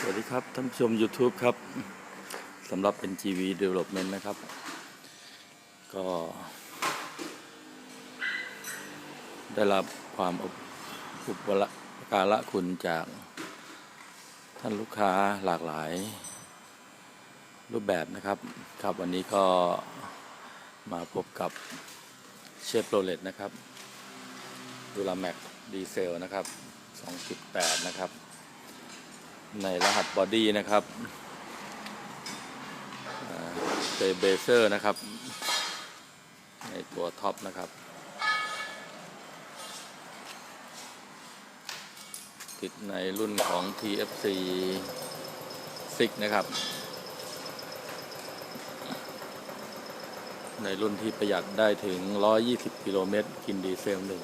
สวัสดีครับ ท่านผู้ชม YouTube ครับสำหรับ NGV Development นะครับ ก็ ได้รับความอุปอุปการะคุณจากท่านลูกค้าหลากหลาย รูปแบบนะครับครับวันนี้ก็มาพบกับเชฟโรเลตนะครับดูลาแม็กดีเซลนะครับ 2.8 นะครับ ในรหัสบอดี้นะครับเบเซอร์นะครับ ในตัวท็อปนะครับ ติดในรุ่นของ TFC 6 นะครับ ในรุ่นที่ประหยัดได้ถึง 120 กิโลเมตร กินดีเซลหนึ่ง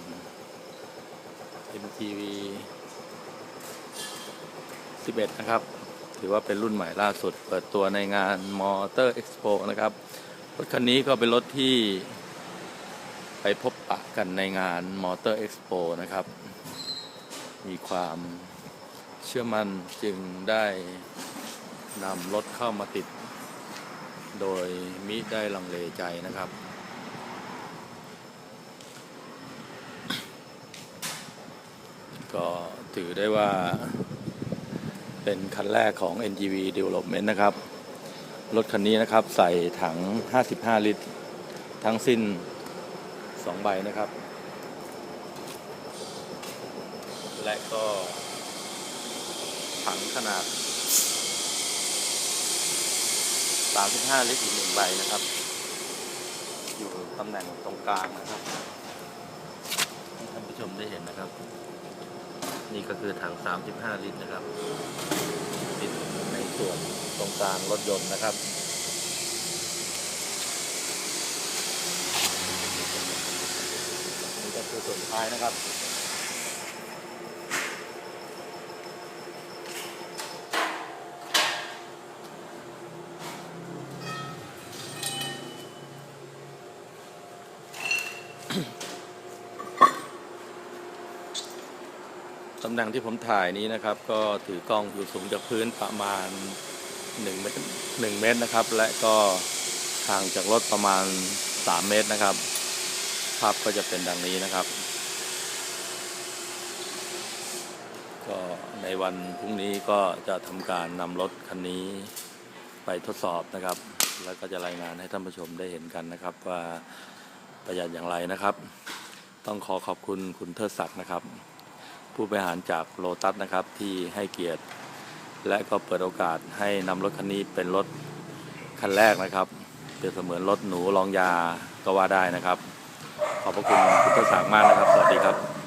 MTV 11 นะครับ ถือว่าเป็นรุ่นใหม่ล่าสุด เปิดตัวในงาน Motor Expo นะครับ รถคันนี้ก็เป็นรถที่ไปพบปะกันในงาน Motor Expo นะครับ มีความเชื่อมั่นจึงได้นำรถเข้ามาติด โดยมิได้ลังเลใจนะครับก็ถือได้ว่า เป็นคันแรกของ NGV Development นะครับ รถคันนี้นะครับใส่ถัง 55 ลิตร ทั้งสิ้น 2 ใบนะครับ และก็ ถังขนาด 35 ลิตรอีกหนึ่งใบนะครับ อยู่ตำแหน่งตรงกลางนะครับให้ท่านผู้ชมได้เห็นนะครับ นี่ก็คือถัง 35 ลิตรนะครับ ติดในส่วนตรง กลางรถยนต์นะครับนี่ก็คือส่วนท้ายนะครับตำแหน่งที่ผมถ่ายนี้นะครับ ก็ถือกล้องอยู่สูงจากพื้นประมาณ 1เมตร1เมตรนะครับ และก็ห่างจากรถประมาณ 3 เมตรนะครับ ภาพก็จะเป็นดังนี้นะครับ ก็ในวันพรุ่งนี้ก็จะทำการนำรถคันนี้ไปทดสอบนะครับ แล้วก็จะรายงานให้ท่านผู้ชมได้เห็นกันนะครับ ว่าประหยัดอย่างไรนะครับ ต้องขอขอบคุณคุณเทิดศักดิ์นะครับ ผู้บริหารจากโลตัสนะครับที่ให้เกียรติ และก็เปิดโอกาสให้นำรถคันนี้เป็นรถคันแรกนะครับเปรียบเสมือนรถหนูรองยาก็ว่าได้นะครับ ขอบพระคุณคุณเทิดศักดิ์มากนะครับ สวัสดีครับ